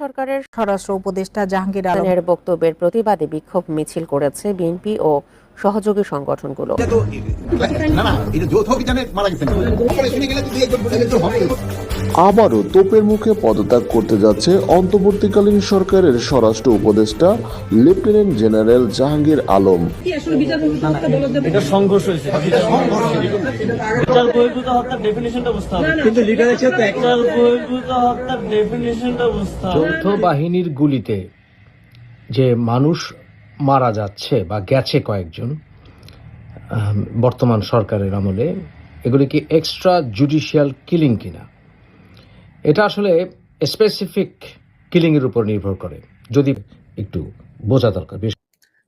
সরকারের স্বরাষ্ট্র উপদেষ্টা জাহাঙ্গীর আলম আলমের বক্তব্যের প্রতিবাদে বিক্ষোভ মিছিল করেছে বিএনপি ও সহযোগী সংগঠনগুলো। না না এটা যৌথ অভিযানে মারা গেছেন। আবারও তোপের মুখে পদত্যাগ করতে যাচ্ছে অন্তর্বর্তীকালীন সরকারের স্বরাষ্ট্র উপদেষ্টা লেফটেন্যান্ট জেনারেল জাহাঙ্গীর আলম। যৌথ বাহিনীর গুলিতে যে মানুষ মারা যাচ্ছে বা গেছে কয়েকজন বর্তমান সরকারের আমলে এগুলি কি এক্সট্রা জুডিশিয়াল কিলিং কিনা? এটা আসলে স্পেসিফিক কিলিংয়ের উপর নির্ভর করে, যদি একটু বোঝা দরকার।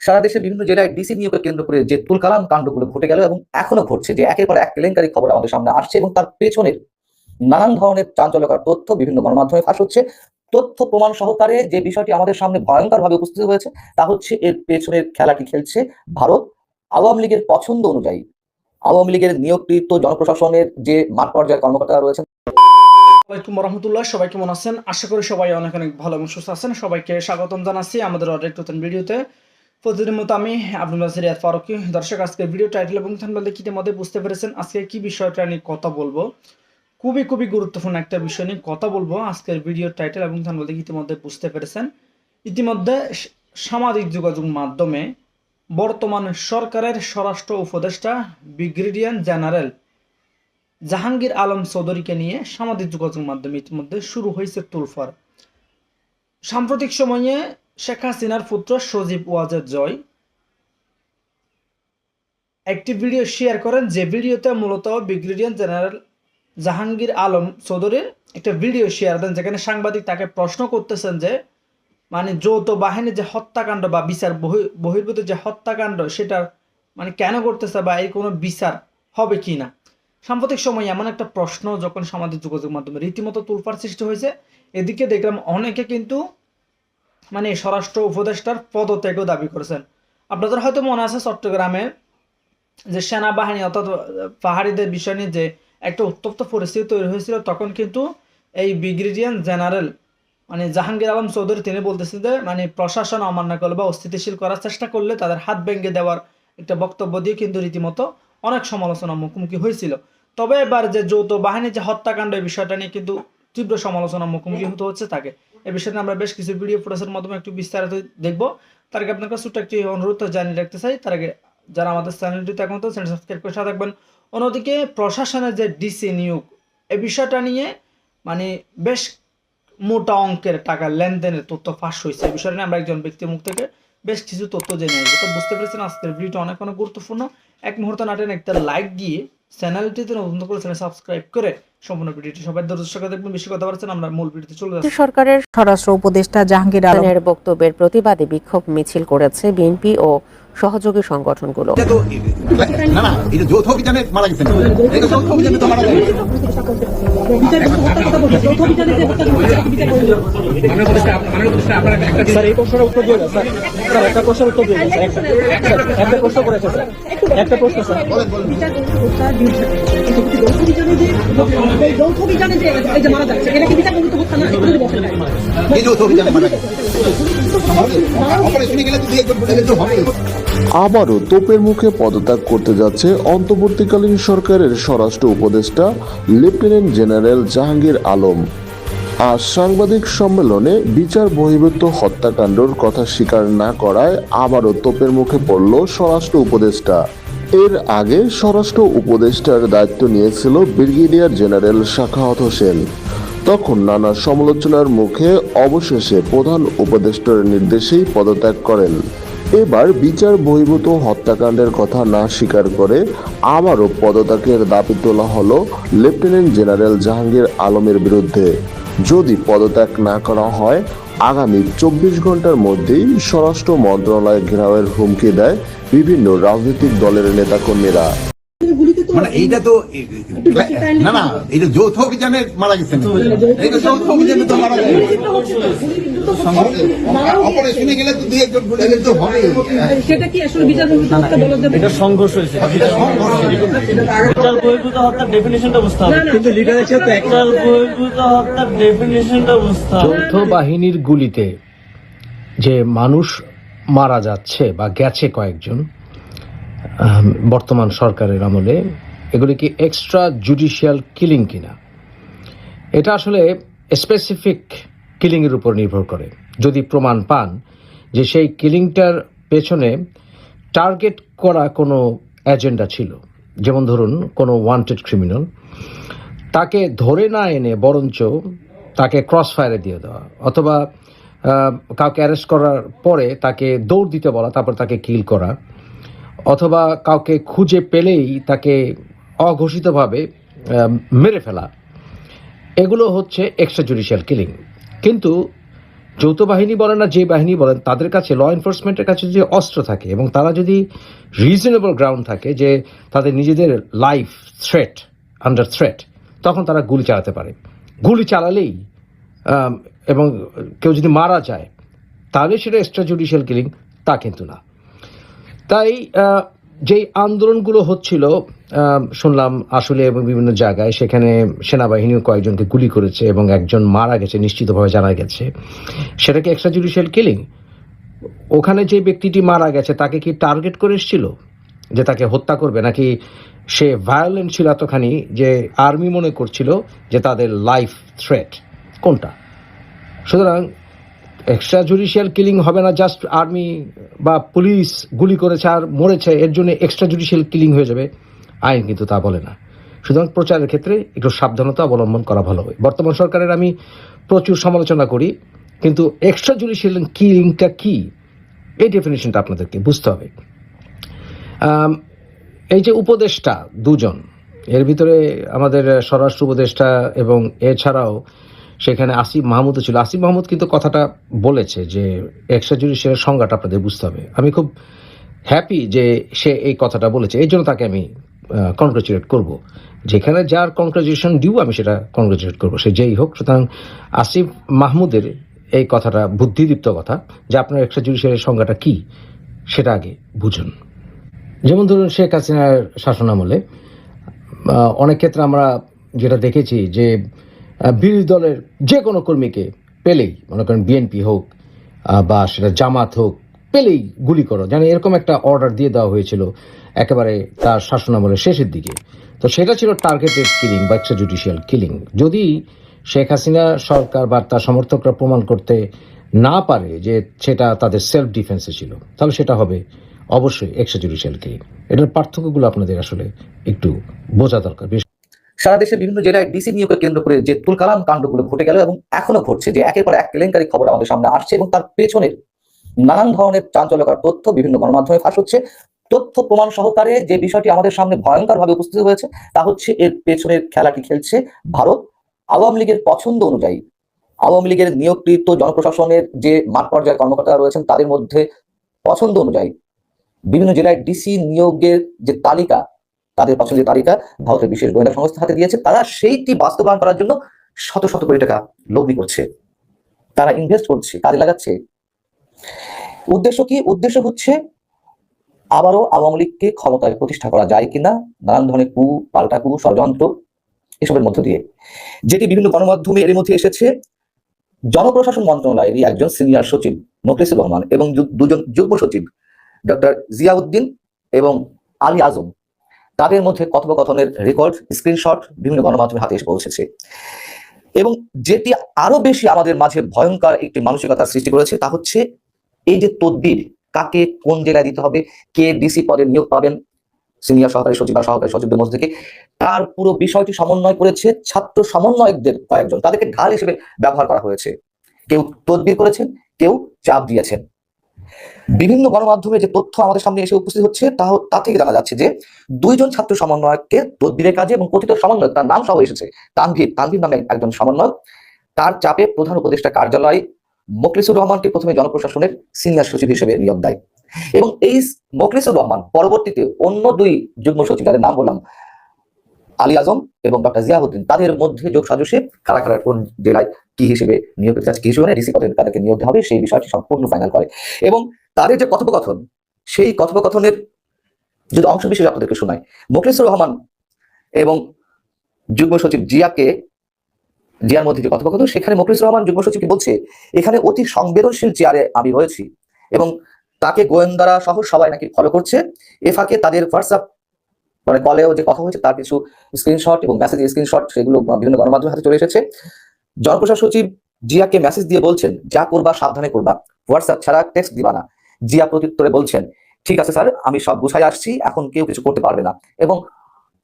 সারা দেশের বিভিন্ন জেলায় ডিসি নিয়োগকে কেন্দ্র করে যে তুলকালাম কাণ্ডগুলো ঘটে গেল এবং এখনও ঘটছে যে একের পর এক কেলেঙ্কারি খবর আমাদের সামনে আসছে এবং তার পেছনের নানান ধরনের চাঞ্চল্যকর তথ্য বিভিন্ন গণমাধ্যমে ফাঁস হচ্ছে। তথ্য প্রমাণ সহকারে যে বিষয়টি আমাদের সামনে ভয়ঙ্কর ভাবে উপস্থিত হয়েছে, তা হচ্ছে এর পেছনের খেলাটি খেলছে ভারত। আওয়ামী লীগের পছন্দ অনুযায়ী, আওয়ামী লীগের নিয়োগকৃত জনপ্রশাসনের যে মাঠ পর্যায়ের কর্মকর্তারা রয়েছেন আসসালামাইকুম রহমতুল্লাহ, সবাই কেমন আছেন? আশা করি সবাই অনেক অনেক ভালো এবং সুস্থ আছেন। সবাইকে স্বাগতম জানাচ্ছি আমাদের অনেক নতুন ভিডিওতে। প্রতিদিনের মতো আমি আব্দুল নাসির ইয়াদ ফারুকি, দর্শক, আজকের ভিডিও টাইটেল এবং থাম্বনেল দেখে ইতিমধ্যে বুঝতে পেরেছেন আজকে কি বিষয়টা নিয়ে কথা বলব। খুবই খুবই গুরুত্বপূর্ণ একটা বিষয় নিয়ে কথা বলব। আজকের ভিডিও টাইটেল এবং থাম্বনেল দেখে ইতিমধ্যে বুঝতে পেরেছেন। ইতিমধ্যে সামাজিক যোগাযোগ মাধ্যমে বর্তমান সরকারের স্বরাষ্ট্র উপদেষ্টা ব্রিগেডিয়ার জেনারেল জাহাঙ্গীর আলম চৌধুরীকে নিয়ে সামাজিক যোগাযোগ মাধ্যমে ইতিমধ্যে শুরু হয়েছে তুলফার। সাম্প্রতিক সময়ে শেখ হাসিনার পুত্র সজীব ওয়াজেদ জয় একটি ভিডিও শেয়ার করেন। যে ভিডিওতে মূলত ব্রিগেডিয়ার জেনারেল জাহাঙ্গীর আলম চৌধুরীর একটা ভিডিও শেয়ার দেন, যেখানে সাংবাদিক তাকে প্রশ্ন করতেছেন যে মানে যৌথ বাহিনীর যে হত্যাকাণ্ড বা বিচার, বহি- বহির্ভূত যে হত্যাকাণ্ড সেটার মানে কেন করতেছে বা এই কোনো বিচার হবে কি না? সাম্প্রতিক সময়ে এমন একটা প্রশ্ন যখন সামাজিক যোগাযোগ মাধ্যমে রীতিমতো তুলপার সৃষ্টি হয়েছে, এদিকে দেখলাম অনেকে কিন্তু মানে স্বরাষ্ট্র উপদেষ্টার পদত্যাগও দাবি করেছেন। আপনাদের হয়তো মনে আছে চট্টগ্রামে যে সেনাবাহিনী অর্থাৎ পাহাড়িদের বিষয় নিয়ে যে একটা উত্তপ্ত পরিস্থিতি তৈরি হয়েছিল, তখন কিন্তু এই ব্রিগেডিয়ার জেনারেল মানে জাহাঙ্গীর আলম চৌধুরী, তিনি বলতেছেন যে মানে প্রশাসন অমান্য করলে বা অস্থিতিশীল করার চেষ্টা করলে তাদের হাত ভেঙে দেওয়ার একটা বক্তব্য দিয়ে কিন্তু রীতিমতো অনেক সমালোচনার মুখোমুখি হয়েছিল। তবে এবার যে যৌথ বাহিনীর যে হত্যাকাণ্ড, এই বিষয়টা নিয়ে কিন্তু তীব্র সমালোচনার মুখোমুখি হতে হচ্ছে তাকে। এই বিষয়টা আমরা বেশ কিছু ভিডিও ফুটেজের মাধ্যমে একটু বিস্তারিত দেখব। তার আগে আপনার কাছে একটি অনুরোধ জানিয়ে রাখতে চাই। তার আগে যারা আমাদের চ্যানেলটিতে এখন তো চ্যানেল সাবস্ক্রাইব করে সাথে থাকবেন। অন্যদিকে প্রশাসনের যে ডিসি নিয়োগ, এ বিষয়টা নিয়ে মানে বেশ মোটা অঙ্কের টাকা লেনদেনের তথ্য ফাঁস হয়েছে। এই বিষয়টা নিয়ে আমরা একজন ব্যক্তির মুখ থেকে বেশ কিছু তথ্য জেনে নেব। তো বুঝতে পেরেছেন আজকের ভিডিওটা অনেক অনেক গুরুত্বপূর্ণ। এক মুহূর্ত নাটেন একটা লাইক দিয়ে চ্যানেলটিতে নতুন করে চ্যানেল সাবস্ক্রাইব করে সম্পূর্ণ ভিডিওটি সবাই দর্শক দেখবেন। বেশি কথা পারছেন আমরা মূল ভিডিওতে চলে যাচ্ছি। সরকারের স্বরাষ্ট্র উপদেষ্টা জাহাঙ্গীর আলম আলমের বক্তব্যের প্রতিবাদে বিক্ষোভ মিছিল করেছে বিএনপি ও সহযোগী সংগঠনগুলো। না না এটা যৌথ অভিযানে মারা গেছেন। এটা যৌথ অভিযানে তো মারা গেছেন। স্যার এই প্রশ্নের উত্তর দিয়ে স্যার। স্যার একটা প্রশ্নের উত্তর দিয়ে স্যার। একটা প্রশ্ন করেছে স্যার। একটা প্রশ্ন স্যার। অপারেশনে গেলে তো দুই একজন হবে। আবারও তোপের মুখে পদত্যাগ করতে যাচ্ছে অন্তর্বর্তীকালীন সরকারের স্বরাষ্ট্র উপদেষ্টা, লেফটেন্যান্ট জেনারেল জাহাঙ্গীর আলম। আজ সাংবাদিক সম্মেলনে বিচার বহির্ভূত হত্যাকাণ্ডর কথা স্বীকার না করায় আবারও তোপের মুখে পড়ল স্বরাষ্ট্র উপদেষ্টা। এর আগে স্বরাষ্ট্র উপদেষ্টার দায়িত্ব নিয়েছিল ব্রিগেডিয়ার জেনারেল শাখাওয়াত হোসেন তখন নানা সমালোচনার মুখে অবশেষে প্রধান উপদেষ্টার নির্দেশেই পদত্যাগ করেন। এবার বিচার বহির্ভূত হত্যাকাণ্ডের কথা না স্বীকার করে আবারও পদত্যাগের দাবি তোলা হলো লেফটেন্যান্ট জেনারেল জাহাঙ্গীর আলমের বিরুদ্ধে। যদি পদত্যাগ না করা হয়, আগামী চব্বিশ ঘণ্টার মধ্যেই স্বরাষ্ট্র মন্ত্রণালয় ঘেরাওয়ের হুমকি দেয় বিভিন্ন রাজনৈতিক দলের নেতাকর্মীরা। মানে এইটা তো না না এটা যৌথ অভিযানে মারা এটা যৌথ অভিযানে তো মারা গেছে অপারেশনে গেলে তো দুই একজন গুলি তো হবে সেটা কি আসলে বিচার ব্যবস্থা বলা যাবে এটা সংঘর্ষ হয়েছে একটার বহির্ভূত হত্যার ডেফিনেশনটা বুঝতে হবে কিন্তু লিডারের সাথে একটার বহির্ভূত হত্যার ডেফিনেশনটা বুঝতে হবে যৌথ বাহিনীর গুলিতে যে মানুষ মারা যাচ্ছে বা গেছে কয়েকজন বর্তমান সরকারের আমলে এগুলি কি এক্সট্রা জুডিশিয়াল কিলিং কিনা? এটা আসলে স্পেসিফিক কিলিংয়ের উপর নির্ভর করে। যদি প্রমাণ পান যে সেই কিলিংটার পেছনে টার্গেট করা কোনো এজেন্ডা ছিল, যেমন ধরুন কোনো ওয়ান্টেড ক্রিমিনাল তাকে ধরে না এনে বরঞ্চ তাকে ক্রস ফায়ারে দিয়ে দেওয়া, অথবা কাউকে অ্যারেস্ট করার পরে তাকে দৌড় দিতে বলা, তারপর তাকে কিল করা অথবা কাউকে খুঁজে পেলেই তাকে অঘোষিতভাবে মেরে ফেলা। এগুলো হচ্ছে এক্সট্রা জুডিশিয়াল কিলিং কিন্তু যৌথ বাহিনী বলেন না, যে বাহিনী বলেন, তাদের কাছে ল এনফোর্সমেন্টের কাছে যদি অস্ত্র থাকে এবং তারা যদি রিজনেবল গ্রাউন্ড থাকে যে তাদের নিজেদের লাইফ থ্রেট আন্ডার থ্রেট তখন তারা গুলি চালাতে পারে। গুলি চালালেই এবং কেউ যদি মারা যায়, তাহলে সেটা এক্সট্রা জুডিশিয়াল কিলিং তা কিন্তু না। তাই যেই আন্দোলনগুলো হচ্ছিল শুনলাম আসলে এবং বিভিন্ন জায়গায় সেখানে সেনাবাহিনীও কয়েকজনকে গুলি করেছে এবং একজন মারা গেছে, নিশ্চিতভাবে জানা গেছে। সেটাকে এক্সট্রা জুডিশিয়াল কিলিং ওখানে যে ব্যক্তিটি মারা গেছে, তাকে কি টার্গেট করে এসেছিল? যে তাকে হত্যা করবে? নাকি সে ভায়োলেন্ট ছিল এতখানি যে আর্মি মনে করছিল যে তাদের লাইফ থ্রেট কোনটা? সুতরাং এক্সট্রা জুডিশিয়াল কিলিং হবে না জাস্ট আর্মি বা পুলিশ গুলি করেছে আর মরেছে, এর জন্য এক্সট্রা জুডিশিয়াল কিলিং হয়ে যাবে। আইন কিন্তু তা বলে না। সুতরাং প্রচারের ক্ষেত্রে একটু সাবধানতা অবলম্বন করা ভালো হবে বর্তমান সরকারের আমি প্রচুর সমালোচনা করি, কিন্তু এক্সট্রা জুডিশিয়াল কিলিংটা কি? এই ডেফিনেশনটা আপনাদেরকে বুঝতে হবে। এই যে উপদেষ্টা দুজন, এর ভিতরে আমাদের স্বরাষ্ট্র উপদেষ্টা এবং এছাড়াও সেখানে আসিফ মাহমুদও ছিল। আসিফ মাহমুদ কিন্তু কথাটা বলেছে যে, এক্সট্রা জুডিশিয়াল সংজ্ঞাটা আপনাদের বুঝতে হবে। আমি খুব হ্যাপি যে সে এই কথাটা বলেছে। এই জন্য তাকে আমি কংগ্রেচুলেট করব। যেখানে যার কংগ্রেচুলেশন ডিউ আমি সেটা কংগ্রেচুলেট করব। সে যেই হোক, সুতরাং আসিফ মাহমুদের এই কথাটা বুদ্ধিদীপ্ত কথা যে আপনার এক্সট্রা জুডিশিয়ালের সংজ্ঞাটা কী, সেটা আগে বুঝুন। যেমন ধরুন শেখ হাসিনার শাসনামলে অনেক ক্ষেত্রে আমরা যেটা দেখেছি যে বিরোধী দলের যে কোনো কর্মীকে পেলেই, মনে করেন বিএনপি হোক বা সেটা জামাত হোক, পেলেই গুলি করো। জানি এরকম একটা অর্ডার দিয়ে দেওয়া হয়েছিল একেবারে তার শাসনামলের শেষের দিকে। তো সেটা ছিল টার্গেটেড কিলিং বা এক্সট্রা জুডিশিয়াল কিলিং যদি শেখ হাসিনা সরকার বা তার সমর্থকরা প্রমাণ করতে না পারে যে সেটা তাদের সেলফ ডিফেন্সে ছিল, তাহলে সেটা হবে অবশ্যই এক্সট্রা জুডিশিয়াল কিলিং এটার পার্থক্যগুলো আপনাদের আসলে একটু বোঝা দরকার। সারা দেশের বিভিন্ন জেলায় ডিসি নিয়োগকে কেন্দ্র করে যে তুলকালাম কাণ্ডগুলো ঘটে গেল এবং এখনও ঘটছে, যে একের পর এক কেলেঙ্কারি খবর আমাদের সামনে আসছে এবং তার পেছনের নানান ধরনের চাঞ্চল্যকর তথ্য বিভিন্ন গণমাধ্যমে ফাঁস হচ্ছে। তথ্য প্রমাণ সহকারে যে বিষয়টি আমাদের সামনে ভয়ঙ্কর ভাবে উপস্থিত হয়েছে, তা হচ্ছে এর পেছনের খেলাটি খেলছে ভারত। আওয়ামী লীগের পছন্দ অনুযায়ী, আওয়ামী লীগের নিয়োগকৃত জনপ্রশাসনের যে মাঠ পর্যায়ের কর্মকর্তারা রয়েছেন, তাদের মধ্যে পছন্দ অনুযায়ী বিভিন্ন জেলায় ডিসি নিয়োগের যে তালিকা তাদের পছন্দের তালিকা ভারতের বিশেষ গোয়েন্দা সংস্থা হাতে দিয়েছে। তারা সেইটি বাস্তবায়ন করার জন্য শত শত কোটি টাকা লগ্নি করছে। তারা ইনভেস্ট করছে, কাজে লাগাচ্ছে। উদ্দেশ্য কি? উদ্দেশ্য হচ্ছে আবারও আওয়ামী লীগকে ক্ষমতায় প্রতিষ্ঠা করা যায় কিনা, নানান ধরনের কু, পাল্টা কু, ষড়যন্ত্র এসবের মধ্য দিয়ে। যেটি বিভিন্ন গণমাধ্যমে এর মধ্যে এসেছে। জনপ্রশাসন মন্ত্রণালয়েরই একজন সিনিয়র সচিব মোখলেসুর রহমান এবং দুজন যুগ্ম সচিব, ডক্টর জিয়াউদ্দিন এবং আলী আজম তাদের মধ্যে কথোপকথনের রেকর্ড স্ক্রিনশট বিভিন্ন গণমাধ্যমে হাতে এসে পৌঁছেছে। এবং যেটি আরও বেশি আমাদের মাঝে ভয়ঙ্কর একটি মানসিকতার সৃষ্টি করেছে তা হচ্ছে এই যে তদবির, কাকে কোন জেলায় দিতে হবে, কে ডিসি পদে নিয়োগ পাবেন, সিনিয়র সহকারী সচিব বা সহকারী সচিবদের মধ্যে থেকে, তার পুরো বিষয়টি সমন্বয় করেছে ছাত্র সমন্বয়কদের কয়েকজন, তাদেরকে ঢাল হিসেবে ব্যবহার করা হয়েছে। কেউ তদবির করেছেন, কেউ চাপ দিয়েছেন। বিভিন্ন গণমাধ্যমে যে তথ্য আমাদের সামনে এসে উপস্থিত হচ্ছে, তা থেকে জানা যাচ্ছে যে দুইজন ছাত্র সমন্বয়ককে তদবিরের কাজে এবং কথিত সমন্বয়ক তার নাম সহ এসেছে। তানভীর তানভীর নামে একজন সমন্বয়ক। তার চাপে প্রধান উপদেষ্টা কার্যালয় মোখলিসুর রহমানকে প্রথমে জনপ্রশাসনের সিনিয়র সচিব হিসেবে নিয়োগ দেয়। এবং এই মোখলিসুর রহমান পরবর্তীতে অন্য দুই যুগ্ম সচিব, যাদের নাম বললাম, আলী আজম এবং ডক্টর জিয়াউদ্দিন, তাদের মধ্যে যোগ সাজসে কারা কারা কোন জেলায় কি হিসেবে নিয়োগ পেতে চাচ্ছে, কি হিসেবে ডিসি পদে তাদেরকে নিয়োগ হবে, সেই বিষয়টি সম্পূর্ণ ফাইনাল করে। এবং তাদের যে কথোপকথন, সেই কথোপকথনের যদি অংশ বিশেষ আপনাদেরকে শোনায় মোখলেসুর রহমান এবং যুগ্ম সচিব জিয়াকে, জিয়ার মধ্যে যে কথোপকথন, সেখানে মোখলেসুর রহমান যুগ্ম সচিবকে বলছে, এখানে অতি সংবেদনশীল চেয়ারে আমি রয়েছি এবং তাকে গোয়েন্দারা সহ সবাই নাকি ফলো করছে। এ ফাঁকে তাদের হোয়াটসঅ্যাপ মানে কলেও যে কথা হয়েছে, তার কিছু স্ক্রিনশট এবং মেসেজ স্ক্রিনশট সেগুলো বিভিন্ন গণমাধ্যমের হাতে চলে এসেছে। জনপ্রশাসন সচিব জিয়াকে মেসেজ দিয়ে বলছেন, যা করবা সাবধানে করবা। হোয়াটসঅ্যাপ ছাড়া টেক্সট দিবা না। জিয়া প্রত্যুত্তরে বলছেন, ঠিক আছে স্যার আমি সব গুছাই আসছি, এখন কেউ কিছু করতে পারবে না। এবং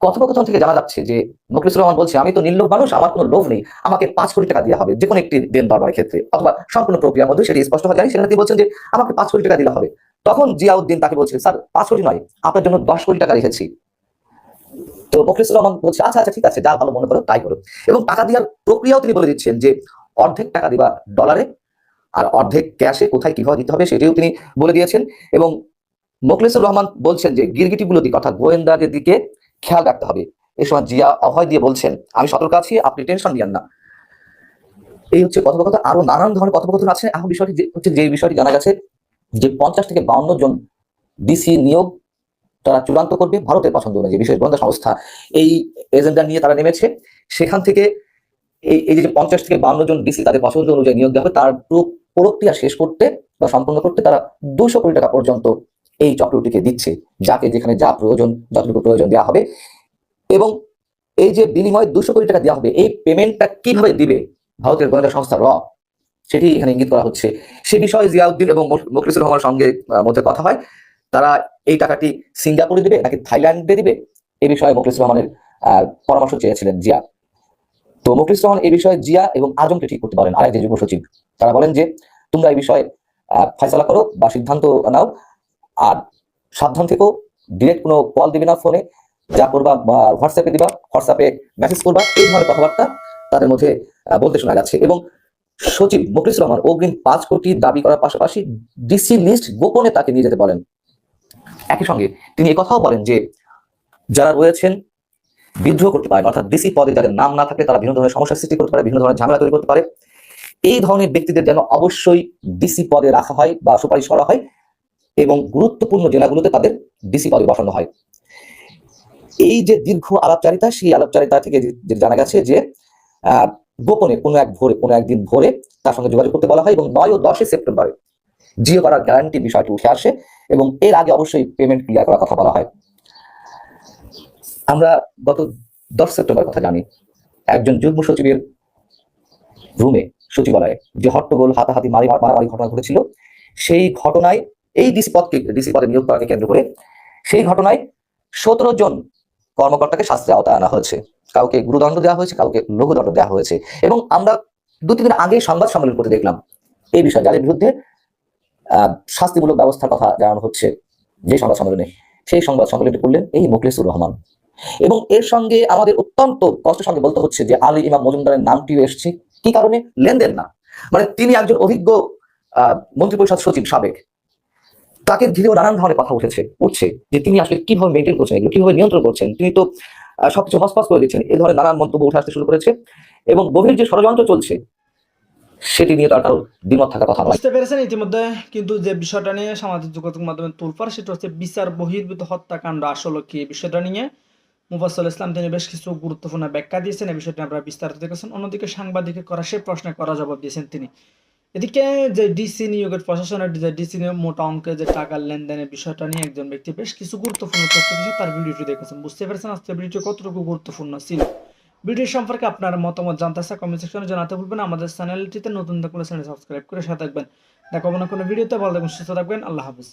কথোপকথন থেকে জানা যাচ্ছে যে মুখলিসুর রহমান বলছে, আমি তো নির্লোভ মানুষ, আমার কোনো লোভ নেই। আমাকে পাঁচ কোটি টাকা দেওয়া হবে যে কোনো একটি দেন দরবারের ক্ষেত্রে। অথবা সম্পূর্ণ প্রক্রিয়ার মধ্যে সেটি স্পষ্ট হয়ে যায়। সেখানে তিনি বলছেন যে, আমাকে পাঁচ কোটি টাকা দিলে হবে। তখন জিয়াউদ্দিন তাকে বলছে, স্যার, পাঁচ কোটি নয়, আপনার জন্য দশ কোটি টাকা রেখেছি। তো মুখলিসুর রহমান বলছে আচ্ছা আচ্ছা ঠিক আছে, যা ভালো মনে করো, তাই করো। এবং টাকা দেওয়ার প্রক্রিয়াও তিনি বলে দিচ্ছেন যে, অর্ধেক টাকা দিবা ডলারে আর অর্ধেক ক্যাশে কোথায় কীভাবে দিতে হবে সেটিও তিনি বলে দিয়েছেন। এবং মোখলেসুর রহমান বলছেন যে, গিরগিটিগুলো দিকে, অর্থাৎ গোয়েন্দাদের দিকে খেয়াল রাখতে হবে। এ সময় জিয়া অভয় দিয়ে বলছেন, আমি সতর্ক আছি, আপনি টেনশন নিয়েন না। এই হচ্ছে কথোপকথন। আরও নানান ধরনের কথোপকথন আছে। এখন বিষয়টি হচ্ছে যে বিষয়টি জানা গেছে যে, পঞ্চাশ থেকে বাউন্ন জন ডিসি নিয়োগ তারা চূড়ান্ত করবে ভারতের পছন্দ অনুযায়ী। বিশেষ গোয়েন্দা সংস্থা এই এজেন্ডা নিয়ে তারা নেমেছে। সেখান থেকে এই এই যে পঞ্চাশ থেকে বান্ন জন ডিসি তাদের পছন্দ অনুযায়ী নিয়োগ দেওয়া হবে, তার প্রক্রিয়া শেষ করতে বা সম্পূর্ণ করতে তারা দুশো কোটি টাকা পর্যন্ত এই চক্রটিকে দিচ্ছে, যাকে যেখানে যা প্রয়োজন, যতটুকু প্রয়োজন দেওয়া হবে। এবং এই যে বিনিময়ে দুশো কোটি টাকা দেওয়া হবে, এই পেমেন্টটা কীভাবে দিবে ভারতের গোয়েন্দা সংস্থা র? সেটি এখানে ইঙ্গিত করা হচ্ছে। সে বিষয়ে জিয়াউদ্দিন এবং মুখ- রহমানের সঙ্গে মধ্যে কথা হয়। তারা এই টাকাটি সিঙ্গাপুরে দিবে নাকি থাইল্যান্ডে দিবে? এ বিষয়ে মুখলিসুর রহমানের পরামর্শ চেয়েছিলেন জিয়া। তো মুখলিসুর রহমান এই বিষয়ে জিয়া এবং আজমকে ঠিক করতে পারেন। আরেক যে যুগ্ম সচিব, তারা বলেন যে, তোমরা এই বিষয়ে ফয়সালা করো বা সিদ্ধান্ত নাও। আর সাবধান থেকেও ডিরেক্ট কোনো কল দিবে না ফোনে যা করবা, বা হোয়াটসঅ্যাপে দিবা হোয়াটসঅ্যাপে মেসেজ করবা, এই ধরনের কথাবার্তা তাদের মধ্যে বলতে শোনা যাচ্ছে। এবং সচিব মুখলিসুর রহমান অগ্রিম পাঁচ কোটি দাবি করার পাশাপাশি ডিসি লিস্ট গোপনে তাকে নিয়ে যেতে বলেন। একই সঙ্গে তিনি কথাও বলেন যে, যারা রয়েছেন বিদ্রোহ করতে পারেন অর্থাৎ ডিসি পদে যাদের নাম না থাকলে তারা বিভিন্ন ধরনের সমস্যার সৃষ্টি করতে পারে বিভিন্ন ধরনের ঝামেলা তৈরি করতে পারে। এই ধরনের ব্যক্তিদের যেন অবশ্যই ডিসি পদে রাখা হয় বা সুপারিশ করা হয় এবং গুরুত্বপূর্ণ জেলাগুলোতে তাদের ডিসি পদে বসানো হয়। এই যে দীর্ঘ আলাপচারিতা, সেই আলাপচারিতা থেকে জানা গেছে যে গোপনে কোনো এক ভোরে, কোনো একদিন ভোরে তার সঙ্গে যোগাযোগ করতে বলা হয় এবং নয় ও দশই সেপ্টেম্বরে জিও করার গ্যারান্টি বিষয়টি উঠে আসে। এবং এর আগে অবশ্যই পেমেন্ট ক্লিয়ার করার কথা বলা হয়। আমরা গত দশ সেপ্টেম্বর কথা জানি, একজন যুগ্ম সচিবের রুমে সচিবালয়ে যে হট্টগোল, হাতাহাতি, মারি, মারামারি ঘটনা ঘটেছিল, সেই ঘটনায়, এই ডিসি পদকে ডিসি পদে নিয়োগ করাকে কেন্দ্র করে সেই ঘটনায় সতেরো জন কর্মকর্তাকে শাস্তির আওতায় আনা হয়েছে। কাউকে গুরুদণ্ড দেওয়া হয়েছে, কাউকে লঘুদণ্ড দেওয়া হয়েছে। এবং আমরা দু তিন দিন আগে সংবাদ সম্মেলন করতে দেখলাম, এই বিষয়ে যাদের বিরুদ্ধে শাস্তিমূলক ব্যবস্থার কথা জানানো হচ্ছে যে সংবাদ সম্মেলনে। সেই সংবাদ সম্মেলনটি করলেন এই মুখলিসুর রহমান। এবং এর সঙ্গে আমাদের অত্যন্ত কষ্টের সঙ্গে বলতে হচ্ছে যে আলী ইমাম মজুমদারের নামটিও এসছে। কি কারণে? লেনদেন না। মানে তিনি একজন অভিজ্ঞ মন্ত্রিপরিষদ সচিব, সাবেক। তাকে ঘিরেও নানান ধরনের কথা উঠেছে, উঠছে যে তিনি আসলে কীভাবে মেনটেন করছেন, এগুলো কীভাবে নিয়ন্ত্রণ করছেন। তিনি তো সবকিছু হসপাস করে দিচ্ছেন এই ধরনের নানান মন্তব্য উঠে আসতে শুরু করেছে। এবং গভীর যে ষড়যন্ত্র চলছে সেটি নিয়ে তার কারও দ্বিমত থাকার কথা বুঝতে পেরেছেন? ইতিমধ্যে কিন্তু যে বিষয়টা নিয়ে সামাজিক যোগাযোগ মাধ্যমে তোলপাড় সেটা হচ্ছে বিচার বহির্ভূত হত্যাকাণ্ড আসলে কি বিষয়টা নিয়ে। মুফাসল ইসলাম তিনি বেশ কিছু গুরুত্বপূর্ণ ব্যাখ্যা দিয়েছেন, এই বিষয়টি আপনারা বিস্তারিত দেখেছেন। অন্যদিকে সাংবাদিকের করা সেই প্রশ্নে করা জবাব দিয়েছেন তিনি। এদিকে যে ডিসি নিয়োগের প্রশাসনের যে ডিসি নিয়োগ মোটা অঙ্কের যে টাকার লেনদেনের বিষয়টা নিয়ে একজন ব্যক্তি বেশ কিছু গুরুত্বপূর্ণ তথ্য দিয়েছে, তার ভিডিওটি দেখেছেন। বুঝতে পেরেছেন আজকে ভিডিওটি কতটুকু গুরুত্বপূর্ণ ছিল? ভিডিও সম্পর্কে আপনার মতামত জানতে চাই কমেন্ট সেকশনে জানাতে ভুলবেন আমাদের চ্যানেলটিতে নতুন থাকলে চ্যানেল সাবস্ক্রাইব করে সাথে থাকবেন। দেখো কোনো ভিডিওতে ভালো থাকবেন সুস্থ থাকবেন, আল্লাহ হাফিজ।